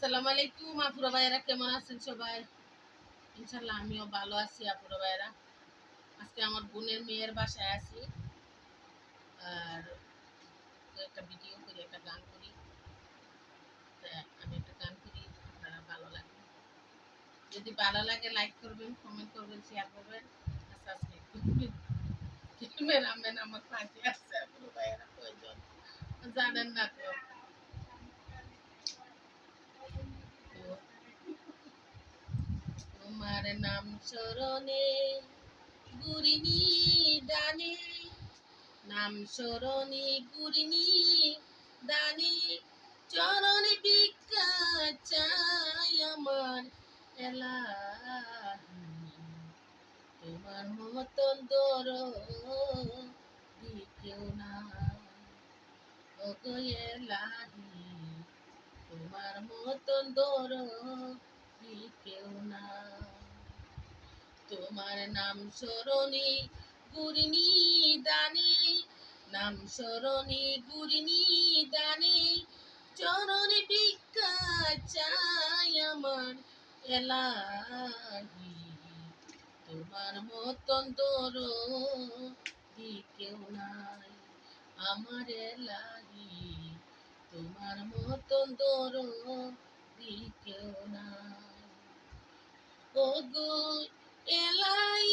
আসসালামু আলাইকুম, আপুরা ভাইয়েরা কেমন আছেন সবাই? ইনশাল্লাহ আমিও ভালো আছি, আপুরা ভাইয়েরা। আজকে আমার বোনের মেয়ের বাসায় আছি। আর একটা ভিডিও করি, একটা গান করি। আমি একটা গান করি, আপনারা ভালো লাগবে। যদি ভালো লাগে লাইক করবেন কমেন্ট করবেন শেয়ার করবেন, আর সাবস্ক্রাইব করবেন। আমার পাশে আছে, আপুরা ভাইয়েরা, কয়জন? জানেন না তো। তোমার নাম স্মরণে, গুরিনি দানে। নাম স্মরণে, গুরিনি দানে। চরণে ভিক্ষা চাই আমার এলাহি তোমার মতন দর কেউ না এলাহি তোমার মতন দর কেউ না তোমার নাম স্মরণে গুরিনি দানে, নাম স্মরণে গুরিনি দানে, চরণে ভিক্ষা চাই আমার এলাহি। তোমার মতন দর কেউ নাই আমার এলাহি। তোমার মতন দর কেউ নাই। ওগো এলাই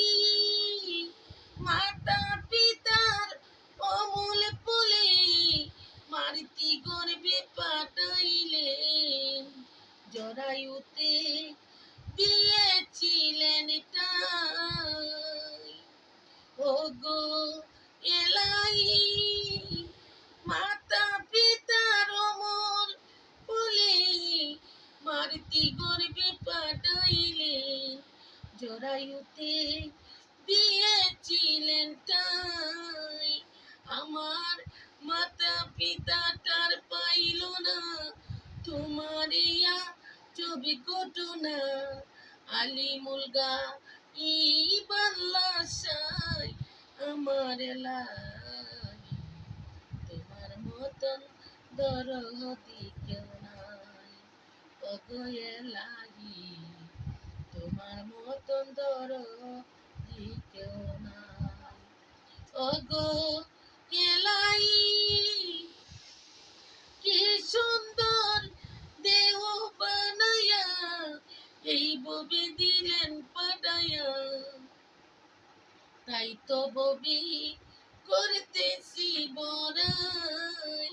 মাতা পিতার অমল ফুলে মারতি গর্বে পাঠাইলে জরায়ুতে দিয়েছিলেন জরায়ুতে দিয়েছিলেন টাই আমার মাতা পিতা তার পাইল না তোমার ইয়া ছবি ঘটনা। আলি মুলগা ই বাল্লা সাই, আমার এলাই তোমার মতন দরদি কেউ নাই, অগয়ে লাগি তোমার মতন দরদি কেউ নাই। অগো এলাই কি সুন্দর দেহ বানায়া, এই ববে দিলেন পাঠায়া তাই তো ববি করতেছি বড়াই